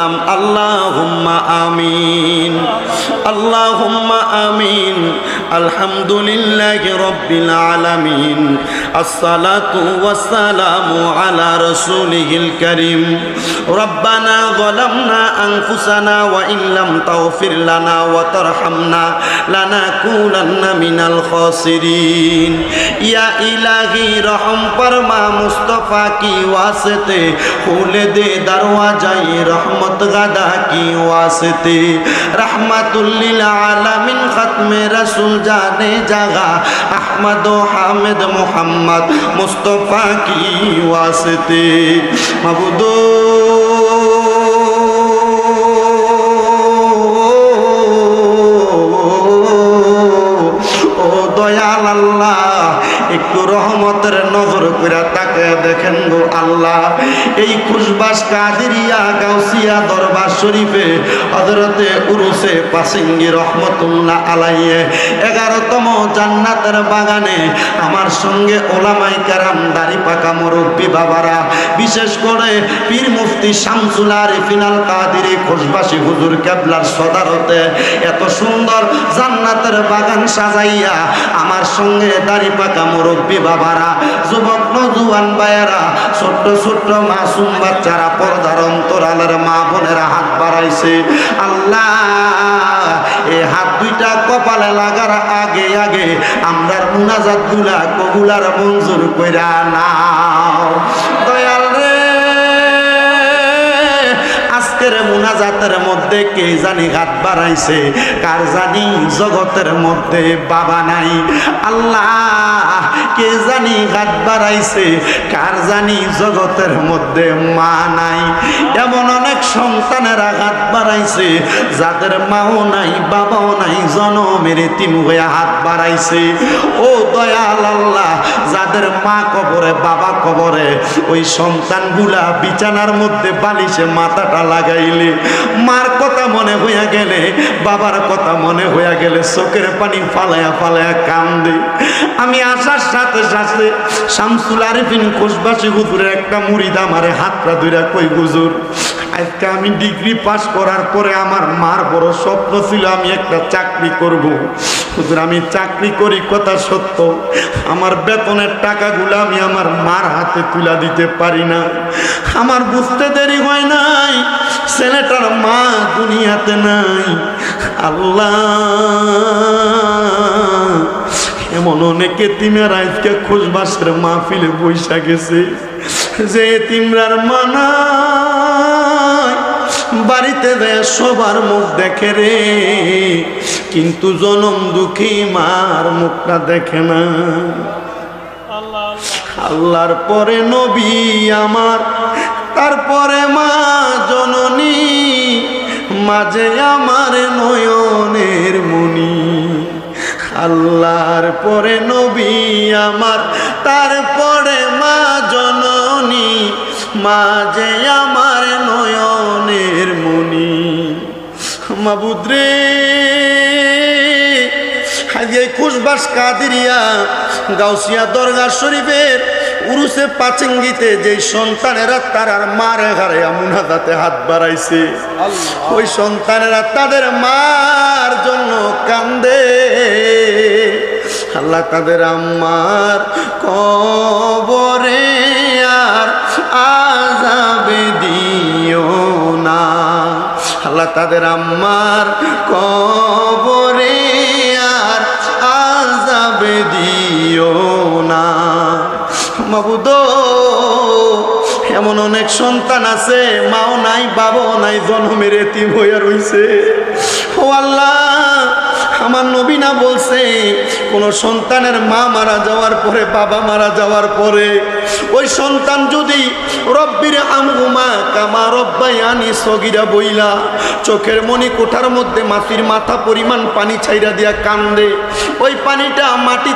নাম আল্লাহুম্মা আমিন আল্লাহুম্মা আমিন আলহামদুলিল্লাহি রাব্বিল আলামিন আসসালাতু ওয়াসসালামু আলা রাসূলিহিল কারীম। লানা ওয়া মিনাল খাসিরিন। ইয়া ইলাহি রহম ফরমা মুস্তাফা কি ওয়াসিতে খুল দে দরওয়াজায়ে রহমত গাদা কি ওয়াসিতে। রাহমাতুল লিল আলামিন খতমে রাসূল জানে জাগা, আহমদ ও হামিদ মুহাম্মদ মোহাম্মদ মুস্তফা কি ওয়াসতে? মাবুদো আল্লাহ একটু রহমতের নজর করে তাকে দেখেন গো আল্লাহ। এই খুশবাস গাউসিয়া দরবার শরীফে হজরতে উরুসে পাসিঙ্গি রহমতুল্লাহ আলাইয়ে এগারোতম জান্নাতের বাগানে আমার সঙ্গে ওলামাই কারাম, দাড়ি পাকা মুরব্বী বাবারা, বিশেষ করে পীর মুফতি শামসুল আরিফিনাল কাদিরি খুশবাসী হুজুর কেবলার সদারতে জান্নাতের বাগান সাজাইয়া আমার সঙ্গে দাড়ি পাকা মুরব্বী বাবারা, যুবক নজুয়ান বায়েরা ছোট্ট ছোট্ট মাসুম বাচ্চারা, পর্দার অন্তরালের মা বোনেরা হাত বাড়াইছে। আল্লাহ এই হাত দুইটা কপালে লাগার আগে আগে আমরার মুনাজাতগুলা কবুলার মঞ্জুর কইরা নাও। দয়াল রে, আজকের মুনাজাতের মধ্যে কে জানি হাত বাড়াইছে। কার জানি জগতের মধ্যে বাবা নাই। আল্লাহ কে জানি হাত বাড়াইছে? কার জানি জগতের মধ্যে মা নাই? এমন অনেক সন্তানেরা হাত বাড়াইছে, যাদের মাও নাই, বাবাও নাই, জনমের হয়ে হাত বাড়াইছে। ও দয়াল আল্লাহ, যাদের মা কবরে, বাবা কবরে, ওই সন্তানগুলা বিছানার মধ্যে বালিশে মাথাটা লাগাইলে, মার কথা মনে হইয়া গেলে, বাবার কথা মনে হইয়া গেলে, চোখের পানি ফালায়া ফালায়া কান্দে। আমি আসার সাথে সাথে শামসুল আরিফিন কোষবাসী হুজুরের একটা মুড়িদ আমারে হাতটা ধইরা কই গুজুর আজকে আমি ডিগ্রি পাস করার পরে আমার মার বড় স্বপ্ন ছিল আমি একটা চাকরি করব। হুজুর, আমি চাকরি করি, কথা সত্য। আমার বেতনের টাকাগুলো আমি আমার মার হাতে তুলা দিতে পারি না। আমার বুঝতে দেরি হয় নাই, ছেলেটার মা দুনিয়াতে নাই। আল্লাহ এমন অনেকে তিমের আজকে খোঁজবাসের মাহফিলে বৈশা গেছে যে তিমরার মানায় বাড়িতে দেয় সবার মুখ দেখে রে, কিন্তু জনম দুঃখী মার মুখটা দেখে না। আল্লাহর পরে নবী আমার, তারপরে মা জননী, মাঝে আমার নয়নের মনি আল্লাহর পরে নবী আমার, তারপরে মা জননী মাঝে আমার নয়নের মনি মাবুদ্রে আজকে খুশবাস কাদিরিয়া গাউসিয়া দরগা শরীফের উরুসে পাচিঙ্গিতে যে সন্তানেরা তারার মার ঘরে মুনাদাতে হাত বাড়াইছে ওই সন্তানেরা তাদের মার জন্য কান্দে। আল্লাহ তাদের আম্মার কবরে আর আজাবে দিও না। আল্লাহ তাদের আম্মার কবরে মাবুদ এমন অনেক সন্তান আছে, মাও নাই, বাবাও নাই, জন্মের এতিম হইয়া রইছে। ও আল্লাহ, আমার নবীনা বলছে, কোন সন্তানের মা মারা যাওয়ার পরে, বাবা মারা যাওয়ার পরে, ওই সন্তান যদি রব্বির আমগুমা কামা রব্বাই আনি সগিরা বইলা, চোখের মনি কোঠার মধ্যে মাটির মাথা পরিমাণ পানি ছাইরা দিয়া কান্দে, ওই পানিটা মাটি